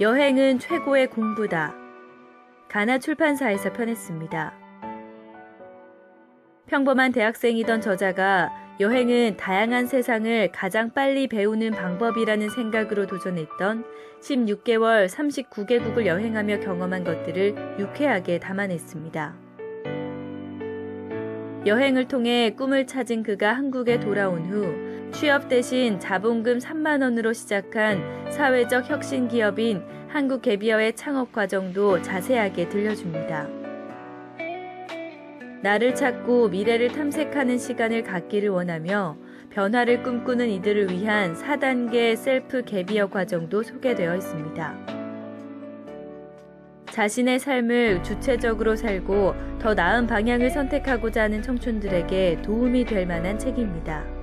여행은 최고의 공부다. 가나 출판사에서 편했습니다. 평범한 대학생이던 저자가 여행은 다양한 세상을 가장 빨리 배우는 방법이라는 생각으로 도전했던 16개월 39개국을 여행하며 경험한 것들을 유쾌하게 담아냈습니다. 여행을 통해 꿈을 찾은 그가 한국에 돌아온 후 취업 대신 자본금 3만 원으로 시작한 사회적 혁신 기업인 한국 개비어의 창업 과정도 자세하게 들려줍니다. 나를 찾고 미래를 탐색하는 시간을 갖기를 원하며 변화를 꿈꾸는 이들을 위한 4단계 셀프 개비어 과정도 소개되어 있습니다. 자신의 삶을 주체적으로 살고 더 나은 방향을 선택하고자 하는 청춘들에게 도움이 될 만한 책입니다.